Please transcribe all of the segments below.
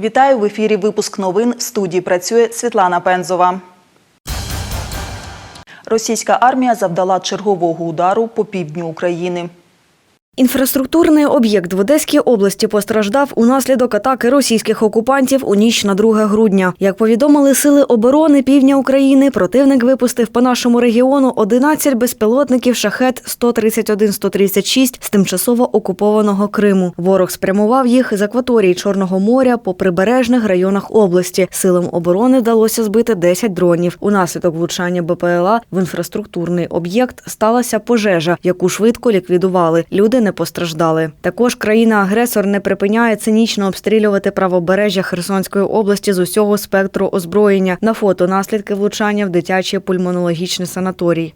Вітаю в ефірі. Випуск новин в студії працює Світлана Пензова. Російська армія завдала чергового удару по півдню України. Інфраструктурний об'єкт в Одеській області постраждав унаслідок атаки російських окупантів у ніч на 2 грудня. Як повідомили сили оборони півдня України, противник випустив по нашому регіону 11 безпілотників шахет 131-136 з тимчасово окупованого Криму. Ворог спрямував їх з акваторії Чорного моря по прибережних районах області. Силам оборони вдалося збити 10 дронів. Унаслідок влучання БПЛА в інфраструктурний об'єкт сталася пожежа, яку швидко ліквідували. Люди не постраждали. Також країна-агресор не припиняє цинічно обстрілювати правобережжя Херсонської області з усього спектру озброєння. На фото наслідки влучання в дитячий пульмонологічний санаторій.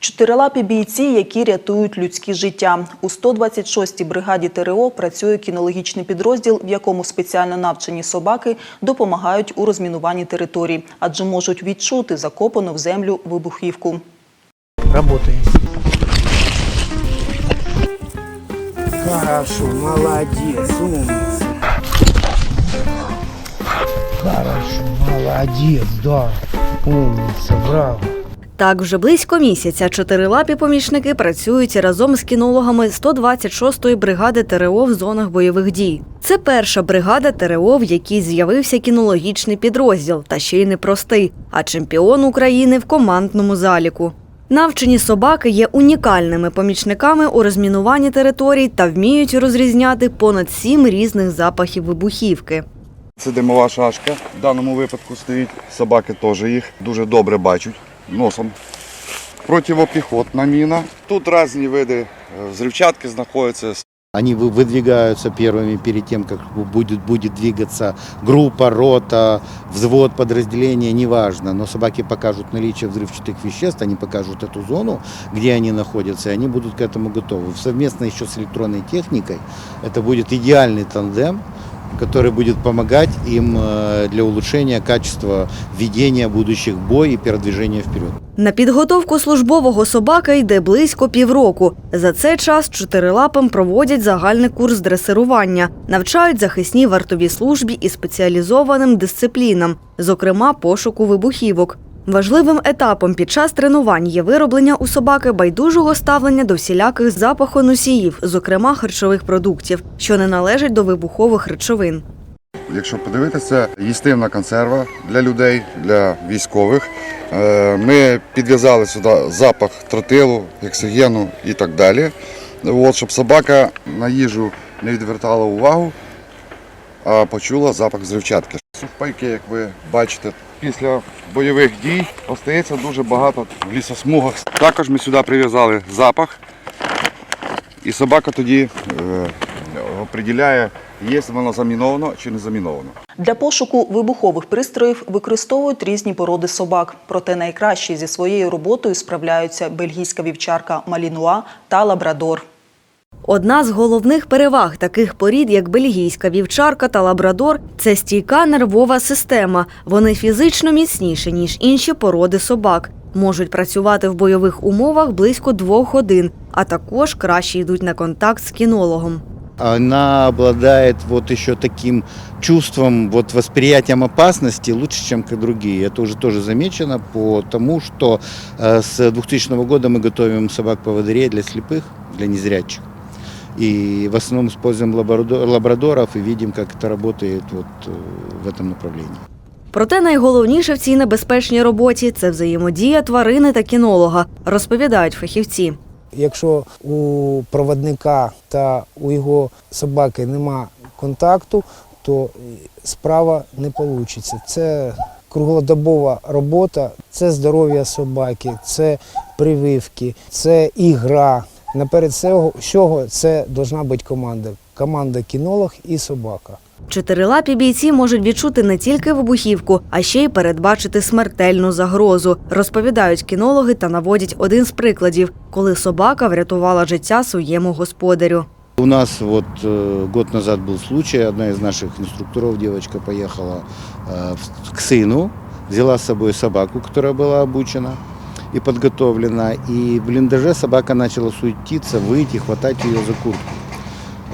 Чотирилапі бійці, які рятують людські життя. У 126-й бригаді ТРО працює кінологічний підрозділ, в якому спеціально навчені собаки допомагають у розмінуванні територій, адже можуть відчути закопану в землю вибухівку. Работаем. Хорошо, молодец, умница. Хорошо, молодец, да. Умница, браво. Так, вже близько місяця чотирилапі помічники працюють разом з кінологами 126-ї бригади ТРО в зонах бойових дій. Це перша бригада ТРО, в якій з'явився кінологічний підрозділ, та ще й непростий, а чемпіон України в командному заліку. Навчені собаки є унікальними помічниками у розмінуванні територій та вміють розрізняти понад сім різних запахів вибухівки. Це димова шашка. В даному випадку стоїть. Собаки теж їх дуже добре бачать носом. Противопіхотна міна. Тут різні види е, взривчатки знаходяться. Они вы- выдвигаются первыми перед тем, как будет, будет двигаться группа, рота, взвод, подразделение, неважно. Но собаки покажут наличие взрывчатых веществ, они покажут эту зону, где они находятся, и они будут к этому готовы. Совместно еще с электронной техникой это будет идеальный тандем, который будет помогать им э, для улучшения качества ведения будущих бой и передвижения вперед. На підготовку службового собаки йде близько півроку. За цей час чотирилапим проводять загальний курс дресирування, навчають захисній вартовій службі і спеціалізованим дисциплінам, зокрема пошуку вибухівок. Важливим етапом під час тренувань є вироблення у собаки байдужого ставлення до всіляких запахоносіїв, зокрема харчових продуктів, що не належать до вибухових речовин. Якщо подивитися, їстивна консерва для людей, для військових. Е, Ми підв'язали сюди запах тротилу, гексогену і так далі. От, щоб собака на їжу не відвертала увагу, а почула запах взривчатки. Сухпайки, як ви бачите, після бойових дій остається дуже багато в лісосмугах. Також ми сюди прив'язали запах, і собака тоді е, определяє, є воно заміновано чи не заміновано. Для пошуку вибухових пристроїв використовують різні породи собак. Проте найкраще зі своєю роботою справляються бельгійська вівчарка Малінуа та лабрадор. Одна з головних переваг таких порід, як бельгійська вівчарка та лабрадор, це стійка нервова система. Вони фізично міцніші, ніж інші породи собак. Можуть працювати в бойових умовах близько двох годин, а також краще йдуть на контакт з кінологом Она обладает вот еще таким чувством, вот восприятием опасности лучше, чем как другие. Это уже тоже замечено по тому, что э, с 2000 года мы готовим собак-поводырей для слепых, для незрячих. И в основном используем лабрадо- лабрадоров и видим, как это работает вот э, в этом направлении. Проте найголовніше в цій небезпечній роботі це взаємодія тварини та кінолога, розповідають фахівці. Якщо у проводника та у його собаки нема контакту, то справа не вийде. Це круглодобова робота, це здоров'я собаки, це прививки, це ігра. Наперед всього це повинна бути команда. Команда кінолог і собака. Чотирилапі бійці можуть відчути не тільки вибухівку, а ще й передбачити смертельну загрозу. Розповідають кінологи та наводять один з прикладів, коли собака врятувала життя своєму господарю. У нас вот э, год назад был случай, одна из наших инструкторов, девочка, поехала э, в- к сыну, взяла с собой собаку, которая была обучена и подготовлена, и в блиндаже собака начала суетиться, выйти, хватать ее за куртку.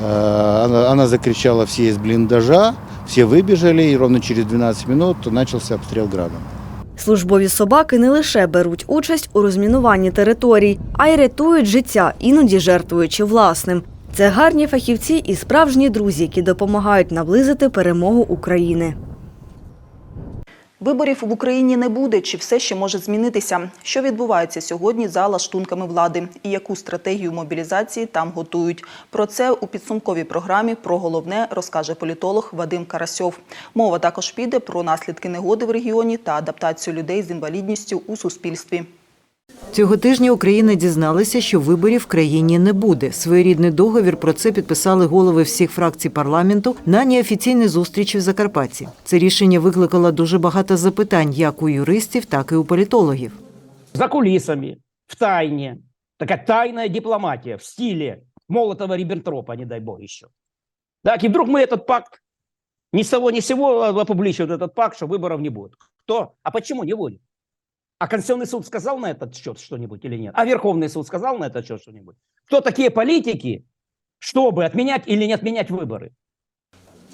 Э, Она, она закричала все из блиндажа, Все выбежали, и ровно через 12 минут начался обстрел градом. Службові собаки не лише беруть участь у розмінуванні територій, а й рятують життя, іноді жертвуючи власним. Це гарні фахівці і справжні друзі, які допомагають наблизити перемогу України. Виборів в Україні не буде, чи все ще може змінитися? Що відбувається сьогодні за лаштунками влади і яку стратегію мобілізації там готують? Про це у підсумковій програмі про головне розкаже політолог Вадим Карасьов. Мова також піде про наслідки негоди в регіоні та адаптацію людей з інвалідністю у суспільстві. Цього тижня Україна дізналася, що виборів в країні не буде. Своєрідний договір про це підписали голови всіх фракцій парламенту на неофіційній зустрічі в Закарпатті. Це рішення викликало дуже багато запитань як у юристів, так і у політологів. за кулисами, в тайне. Такая тайная дипломатия в стиле Молотова-Риббентропа, не дай бог еще. Так, и вдруг мы этот пакт ни с того ни с сего опубличивают этот пакт, что выборов не будет. Кто? А почему не будет? А Конституционный суд сказал на этот счет что-нибудь или нет? А Верховный суд сказал на этот счет что-нибудь? Кто такие политики, чтобы отменять или не отменять выборы?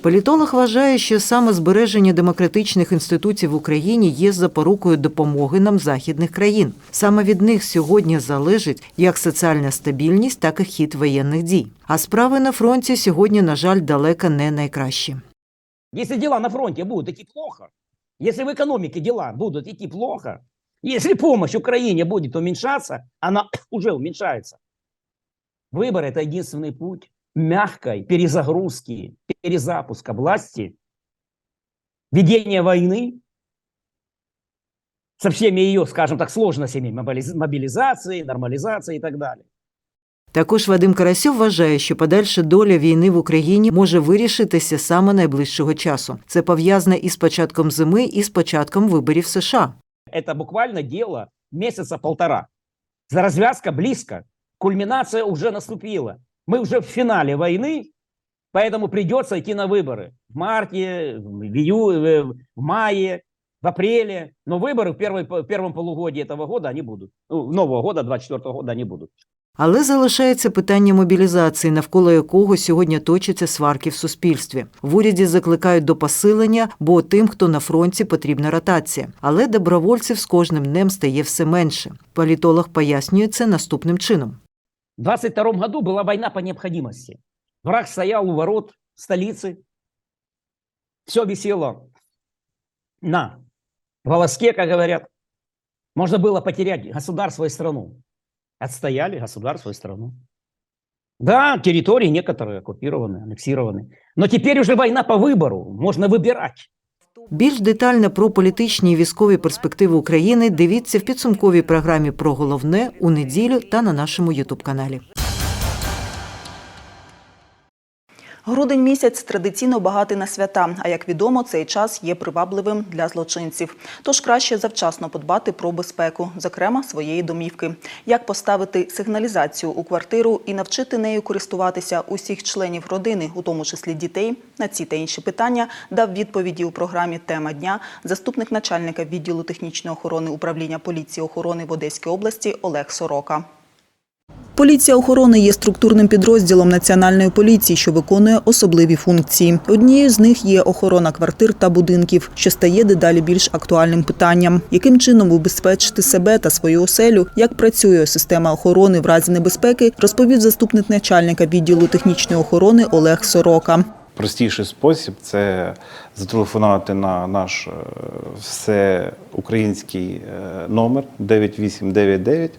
Політолог вважає, що саме збереження демократичних інституцій в Україні є запорукою допомоги нам західних країн. Саме від них сьогодні залежить як соціальна стабільність, так і хід воєнних дій. А справи на фронті сьогодні, на жаль, далеко не найкращі. Если дела на фронте будут идти плохо, если в экономике дела будут идти плохо, если помощь Украине будет уменьшаться, она уже уменьшается. Выбор – это единственный путь мягкой перезагрузки, перезапуска власти, ведения войны со всеми ее, скажем так, сложностями мобилиз- мобилизации, нормализации и так далее. Також Вадим Карасьов вважає, що подальша доля війни в Україні може вирішитися саме найближчого часу. Це пов'язане із початком зими, і з початком виборів США. Это буквально дело месяца полтора. За развязка близко. Кульминация уже наступила. Мы уже в финале войны, поэтому придется идти на выборы. В марте, в, ию- в мае, в апреле. Но выборы в, первой, в первом полугодии этого года они будут. Ну, нового года, 24 года они будут. Але залишається питання мобілізації, навколо якого сьогодні точаться сварки в суспільстві. В уряді закликають до посилення, бо тим, хто на фронті, потрібна ротація. Але добровольців з кожним днем стає все менше. Політолог пояснює це наступним чином. В 22 году была война по необходимости. Враг стоял у ворот столицы. Все висело на волоске, как говорят. Можно было потерять государство и страну. Отстояли государство и страну. Да, территории некоторые оккупированы, аннексированы. Но теперь уже война по выбору. Можно выбирать. Більш детально про політичні і військові перспективи України дивіться в підсумковій програмі про головне у неділю та на нашому Ютуб-каналі. Грудень місяць традиційно багатий на свята, а як відомо, цей час є привабливим для злочинців. Тож краще завчасно подбати про безпеку, зокрема своєї домівки. Як поставити сигналізацію у квартиру і навчити нею користуватися усіх членів родини, у тому числі дітей, на ці та інші питання дав відповіді у програмі Тема дня заступник начальника відділу технічної охорони управління поліції охорони в Одеській області Олег Сорока. Поліція охорони є структурним підрозділом національної поліції, що виконує особливі функції. Однією з них є охорона квартир та будинків, що стає дедалі більш актуальним питанням. Яким чином убезпечити себе та свою оселю, як працює система охорони в разі небезпеки, розповів заступник начальника відділу технічної охорони Олег Сорока. Простіший спосіб це зателефонувати на наш е, всеукраїнський е, номер 9899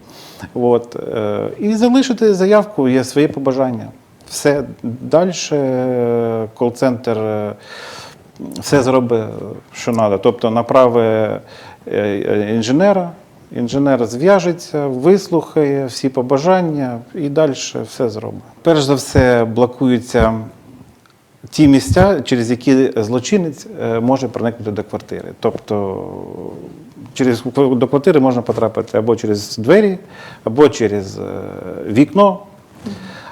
от, е, і залишити заявку, є своє побажання. Все далі кол-центр е, все зробить, що треба. Тобто направить е, інженера, інженер зв'яжеться, вислухає всі побажання і далі все зробить. Перш за все, блокуються ті місця, через які злочинець е, може проникнути до квартири. Тобто через до квартири можна потрапити або через двері, або через е, вікно.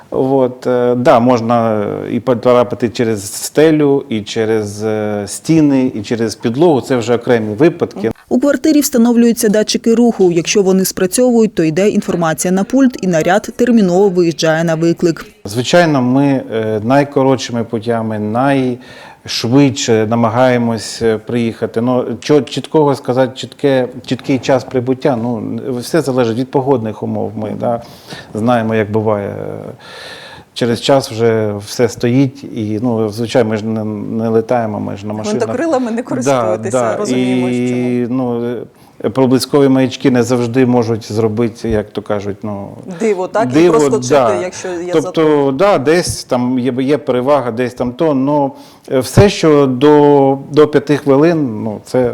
От, е, да, можна і потрапити через стелю, і через стіни, і через підлогу. Це вже окремі випадки. У квартирі встановлюються датчики руху. Якщо вони спрацьовують, то йде інформація на пульт, і наряд терміново виїжджає на виклик. Звичайно, ми е, найкоротшими путями, швидше намагаємось е, приїхати. Ну, чіткого сказати, чітке, чіткий час прибуття, ну, все залежить від погодних умов. Ми да, знаємо, як буває. Через час вже все стоїть, і ну, звичайно, ми ж не, не летаємо, ми ж на машинах. Гвинтокрилами не користуєтеся, розуміємо, і, ну, проблискові маячки не завжди можуть зробити, як то кажуть, ну, Диво, так? І диво, проскочити, да. якщо є Тобто, да, десь там є, є перевага, десь там то, е, все, що до, до 5 хвилин, ну, це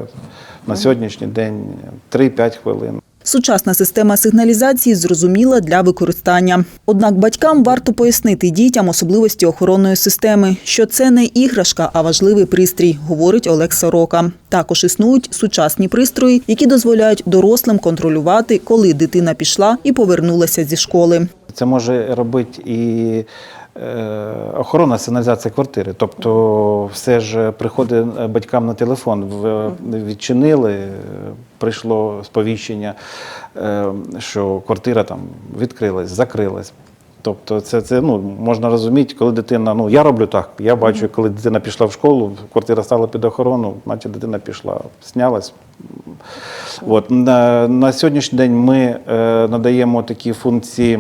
на сьогоднішній день 3-5 хвилин. Сучасна система сигналізації зрозуміла для використання. Однак батькам варто пояснити дітям особливості охоронної системи, що це не іграшка, а важливий пристрій, говорить Олег Сорока. Також існують сучасні пристрої, які дозволяють дорослим контролювати, коли дитина пішла і повернулася зі школи. Це може робити і охорона сигналізація квартири. Тобто, все ж приходить е, батькам на телефон, відчинили, е, прийшло сповіщення, е, що квартира там відкрилась, закрилась. Тобто, це, це ну, можна розуміти, коли дитина. Ну я роблю так. Я бачу, коли дитина пішла в школу, квартира стала під охорону, значить дитина пішла, снялась. От на, на сьогоднішній день ми е, надаємо такі функції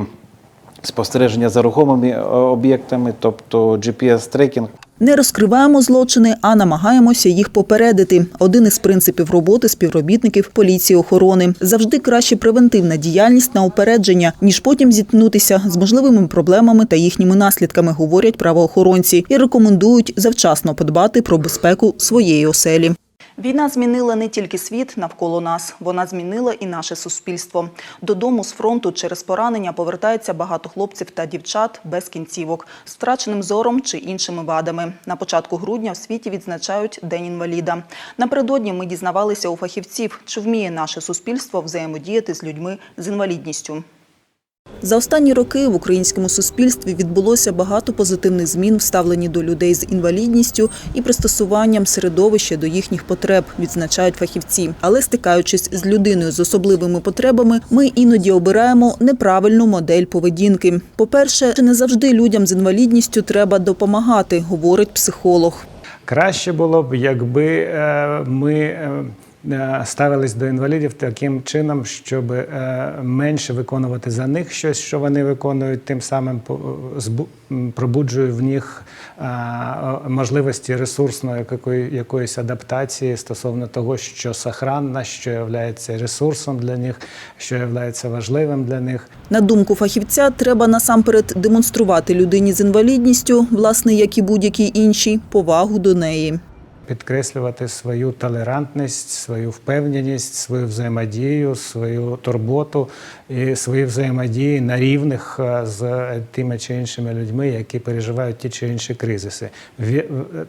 спостереження за рухомими е, об'єктами, тобто GPS-трекінг. Не розкриваємо злочини, а намагаємося їх попередити. Один із принципів роботи співробітників поліції охорони завжди краще превентивна діяльність на упередження, ніж потім зіткнутися з можливими проблемами та їхніми наслідками, говорять правоохоронці, і рекомендують завчасно подбати про безпеку своєї оселі. Війна змінила не тільки світ навколо нас, вона змінила і наше суспільство. Додому з фронту через поранення повертається багато хлопців та дівчат без кінцівок, з втраченим зором чи іншими вадами. На початку грудня в світі відзначають День інваліда. Напередодні ми дізнавалися у фахівців, чи вміє наше суспільство взаємодіяти з людьми з інвалідністю. За останні роки в українському суспільстві відбулося багато позитивних змін в ставленні до людей з інвалідністю і пристосуванням середовища до їхніх потреб, відзначають фахівці. Але стикаючись з людиною з особливими потребами, ми іноді обираємо неправильну модель поведінки. По-перше, не завжди людям з інвалідністю треба допомагати, говорить психолог. Краще було б, якби е, ми е, ставились до інвалідів таким чином, щоб е, менше виконувати за них щось, що вони виконують, тим самим по- пробуджує в них е, е, можливості ресурсної якої- якоїсь адаптації стосовно того, що сохранна, що є ресурсом для них, що є важливим для них. На думку фахівця, треба насамперед демонструвати людині з інвалідністю, власне, як і будь-якій іншій, повагу до неї. Підкреслювати свою толерантність, свою впевненість, свою взаємодію, свою турботу і свої взаємодії на рівних е, з тими чи іншими людьми, які переживають ті чи інші кризиси. Ві-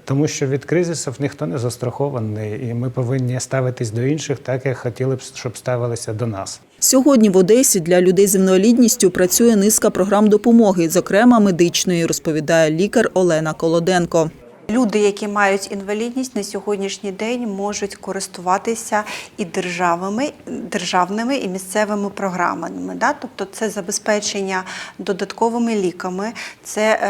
Тому що від кризисів ніхто не застрахований, і ми повинні ставитись до інших так, як хотіли б, щоб ставилися до нас. Сьогодні в Одесі для людей з інвалідністю працює низка програм допомоги, зокрема медичної, розповідає лікар Олена Колоденко. Люди, які мають інвалідність на сьогоднішній день, можуть користуватися і державами, державними і місцевими програмами. Да? Тобто це забезпечення додатковими ліками, це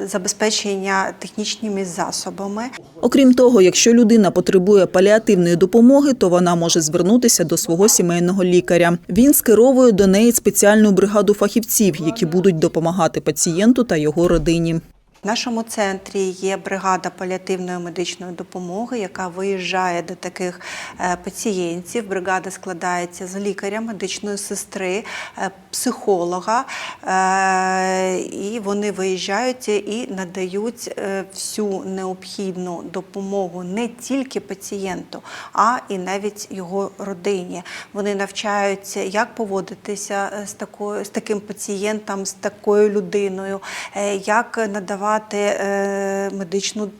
е, забезпечення технічними засобами. Окрім того, якщо людина потребує паліативної допомоги, то вона може звернутися до свого сімейного лікаря. Він скеровує до неї спеціальну бригаду фахівців, які будуть допомагати пацієнту та його родині. В нашому центрі є бригада паліативної медичної допомоги, яка виїжджає до таких е, пацієнтів. Бригада складається з лікаря, медичної сестри, е, психолога, е, і вони виїжджають і надають всю необхідну допомогу не тільки пацієнту, а і навіть його родині. Вони навчаються, як поводитися з такою з таким пацієнтом, з такою людиною, як надавати е, медичну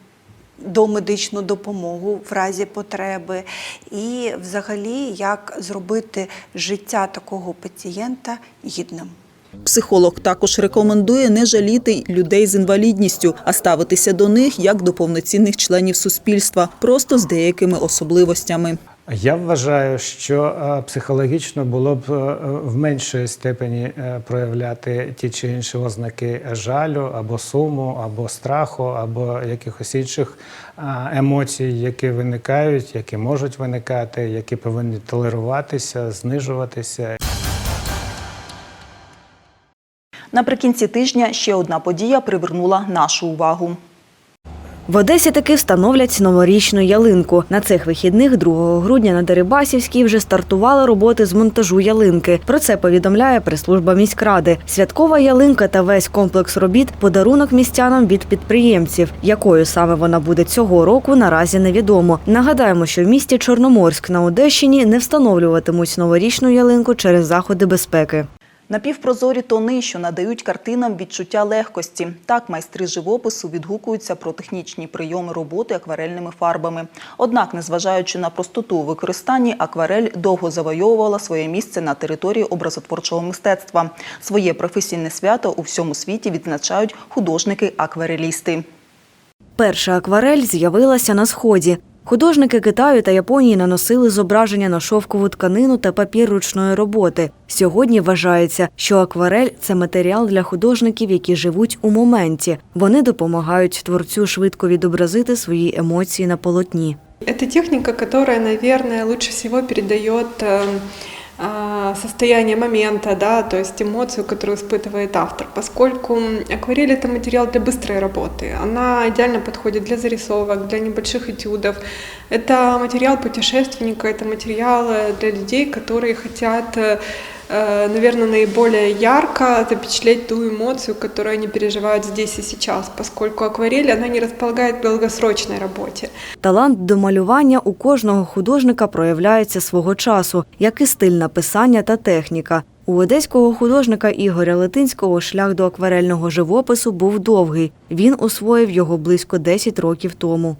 домедичну допомогу в разі потреби, і взагалі як зробити життя такого пацієнта гідним. Психолог також рекомендує не жаліти людей з інвалідністю, а ставитися до них як до повноцінних членів суспільства, просто з деякими особливостями. Я вважаю, що е, психологічно було б е, в меншій степені е, проявляти ті чи інші ознаки жалю або суму, або страху, або якихось інших емоцій, які виникають, які можуть виникати, які повинні толеруватися, знижуватися. Наприкінці тижня ще одна подія привернула нашу увагу. В Одесі таки встановлять новорічну ялинку. На цих вихідних 2 грудня на Дерибасівській вже стартували роботи з монтажу ялинки. Про це повідомляє прес-служба міськради. Святкова ялинка та весь комплекс робіт подарунок містянам від підприємців. Якою саме вона буде цього року, наразі невідомо. Нагадаємо, що в місті Чорноморськ на Одещині не встановлюватимуть новорічну ялинку через заходи безпеки. Напівпрозорі тони, що надають картинам відчуття легкості. Так майстри живопису відгукуються про технічні прийоми роботи акварельними фарбами. Однак, незважаючи на простоту у використанні, акварель довго завойовувала своє місце на території образотворчого мистецтва. Своє професійне свято у всьому світі відзначають художники-акварелісти. Перша акварель з'явилася на сході. Художники Китаю та Японії наносили зображення на шовкову тканину та папір ручної роботи. Сьогодні вважається, що акварель це матеріал для художників, які живуть у моменті. Вони допомагають творцю швидко відобразити свої емоції на полотні. Це техніка, яка, мабуть, лучше всего передает э, а, состояние момента, да, то есть эмоцию, которую испытывает автор, поскольку акварель это материал для быстрой работы, она идеально подходит для зарисовок, для небольших этюдов, это материал путешественника, это материал э, для людей, которые хотят, э, э, наверное, наиболее ярко запечатлеть ту эмоцию, которую они переживают здесь и сейчас, поскольку акварель, она не располагает к долгосрочной работе. Талант до малювання у кожного художника проявляється свого часу, як і стиль написання та техніка. У одеського художника Ігоря Летинського шлях до акварельного живопису був довгий. Він освоїв його близько 10 років тому.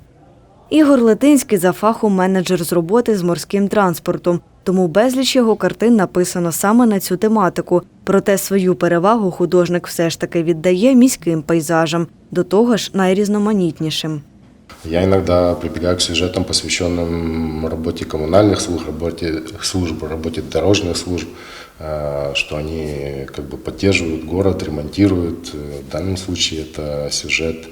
Ігор Летинський за фахом менеджер з роботи з морським транспортом, тому безліч його картин написано саме на цю тематику. Проте свою перевагу художник все ж таки віддає міським пейзажам, до того ж найрізноманітнішим. Я иногда прибегаю к сюжетам, посвященным работе коммунальных служб, работе служб, работе дорожных служб, э, что они как бы поддерживают город, ремонтируют. Э, В данном случае это сюжет.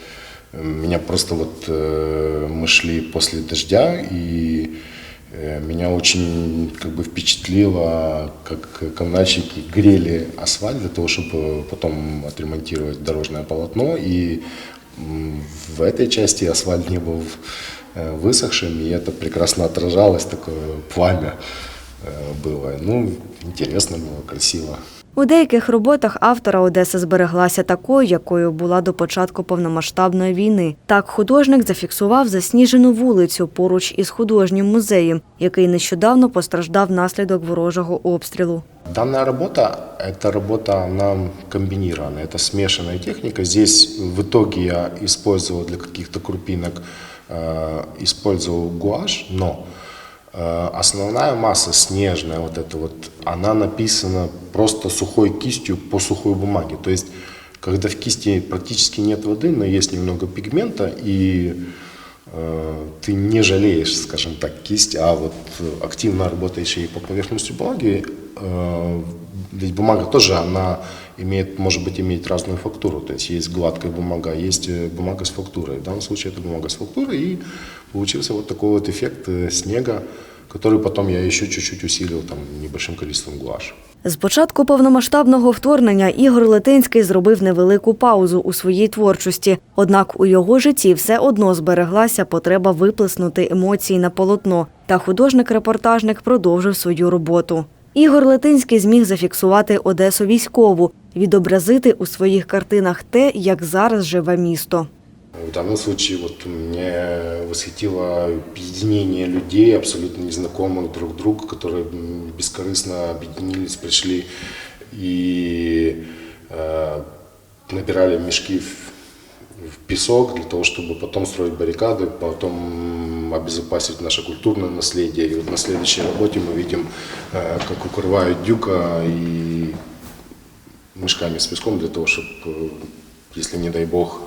э, Меня просто вот э, мы шли после дождя и э, меня очень как бы впечатлило, как коммунальщики грели асфальт для того, чтобы потом отремонтировать дорожное полотно. И в этой части асфальт не был э, высохшим, и это прекрасно отражалось, такое пламя э, было. Ну, интересно было, красиво. У деяких роботах автора Одеса збереглася такою, якою була до початку повномасштабної війни. Так художник зафіксував засніжену вулицю поруч із художнім музеєм, який нещодавно постраждав внаслідок ворожого обстрілу. Данная работа, эта работа, она комбинирована, это смешанная техника. Здесь в итоге я использовал для каких-то крупинок, э, использовал гуашь, но э, основная масса снежная, вот эта вот, она написана просто сухой кистью по сухой бумаге. То есть, когда в кисти практически нет воды, но есть немного пигмента, и э, ты не жалеешь, скажем так, кисть, а вот э, активно работаешь и по поверхности бумаги, э, ведь бумага тоже, она имеет, может быть, иметь разную фактуру. То есть есть гладкая бумага, есть э, бумага с фактурой. В данном случае это бумага с фактурой, и получился вот такой вот эффект э, снега, который потом я еще чуть-чуть усилил там небольшим количеством гуаши. З початку повномасштабного вторгнення Ігор Летинський зробив невелику паузу у своїй творчості. Однак у його житті все одно збереглася потреба виплеснути емоції на полотно, та художник-репортажник продовжив свою роботу. Ігор Летинський зміг зафіксувати Одесу військову, відобразити у своїх картинах те, як зараз живе місто. В данном случае вот меня восхитило объединение людей, абсолютно незнакомых друг другу, которые м, бескорыстно объединились, пришли и э, набирали мешки в, в песок для того, чтобы потом строить баррикады, потом обезопасить наше культурное наследие. И вот на следующей работе мы видим, э, как укрывают дюка и мешками с песком для того, чтобы, если не дай бог,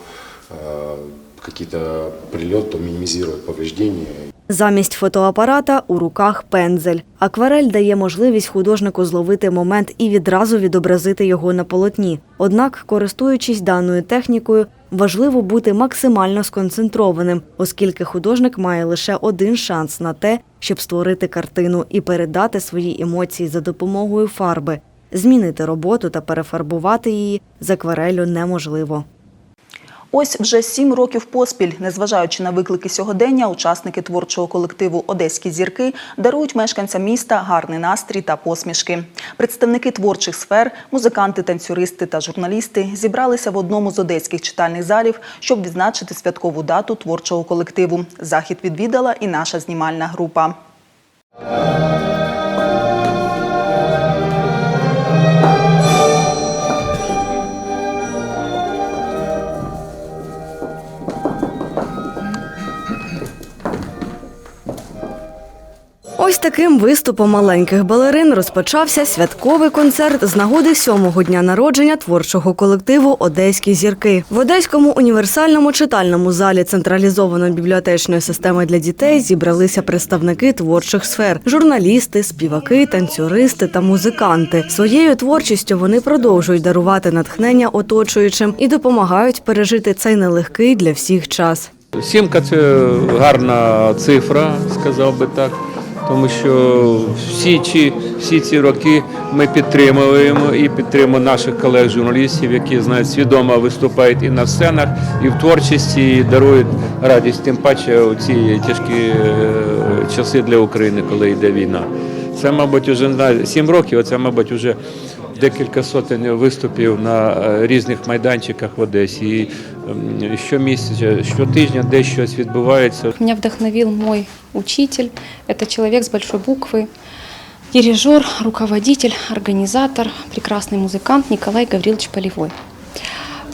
э, какие-то прилет, то минимизировать повреждения. Замість фотоапарата у руках пензель. Акварель дає можливість художнику зловити момент і відразу відобразити його на полотні. Однак, користуючись даною технікою, важливо бути максимально сконцентрованим, оскільки художник має лише один шанс на те, щоб створити картину і передати свої емоції за допомогою фарби. Змінити роботу та перефарбувати її з акварелю неможливо. Ось вже сім років поспіль, незважаючи на виклики сьогодення, учасники творчого колективу Одеські зірки дарують мешканцям міста гарний настрій та посмішки. Представники творчих сфер, музиканти, танцюристи та журналісти зібралися в одному з одеських читальних залів, щоб відзначити святкову дату творчого колективу. Захід відвідала і наша знімальна група. Ось таким виступом маленьких балерин розпочався святковий концерт з нагоди сьомого дня народження творчого колективу Одеські зірки. В Одеському універсальному читальному залі централізованої бібліотечної системи для дітей зібралися представники творчих сфер: журналісти, співаки, танцюристи та музиканти. Своєю творчістю вони продовжують дарувати натхнення оточуючим і допомагають пережити цей нелегкий для всіх час. Сімка це гарна цифра, сказав би так. Тому що всі ці, всі ці роки ми підтримуємо і підтримуємо наших колег-журналістів, які знають, свідомо виступають і на сценах, і в творчості, і дарують радість, тим паче у ці тяжкі е, часи для України, коли йде війна. Це, мабуть, уже на сім років, це, мабуть, вже декілька сотень виступів на е, різних майданчиках в Одесі. І ем, щомісяця, щотижня десь щось відбувається. Меня вдохновил мой учитель. Это человек с большой буквы, дирижер, руководитель, организатор, прекрасный музыкант Николай Гаврилович Полевой.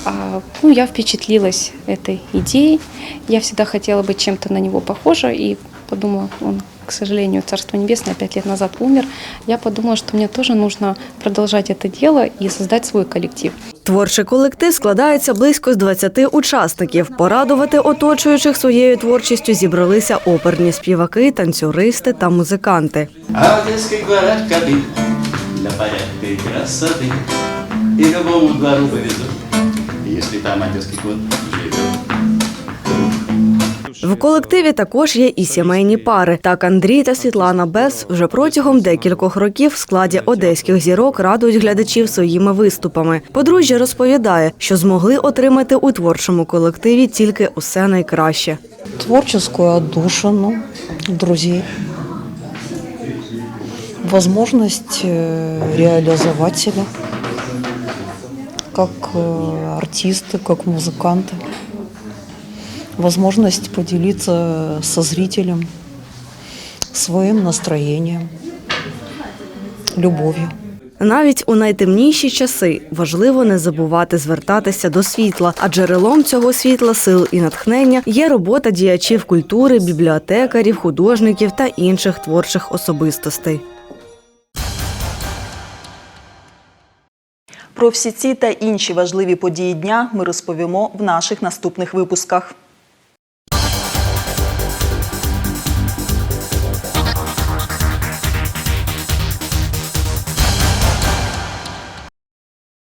А, Ну, я впечатлилась этой идеей. Я всегда хотела быть чем-то на него похожа и подумала, он, к сожалению, Царство Небесное пять лет назад умер. Я подумала, что мне тоже нужно продолжать это дело и создать свой коллектив. Творчий колектив складається близько з 20 учасників. Порадувати оточуючих своєю творчістю зібралися оперні співаки, танцюристи та музиканти. Для порядка и красоты И любому двору повезу Если там одесский кот В колективі також є і сімейні пари. Так Андрій та Світлана Бес вже протягом декількох років в складі одеських зірок радують глядачів своїми виступами. Подружжя розповідає, що змогли отримати у творчому колективі тільки усе найкраще. творческую отдушину друзей, возможность э, реализовать себя как э, артисты, как музыканты, возможность поделиться со зрителем своим настроением, любовью. Навіть у найтемніші часи важливо не забувати звертатися до світла, а джерелом цього світла, сил і натхнення є робота діячів культури, бібліотекарів, художників та інших творчих особистостей. Про всі ці та інші важливі події дня ми розповімо в наших наступних випусках.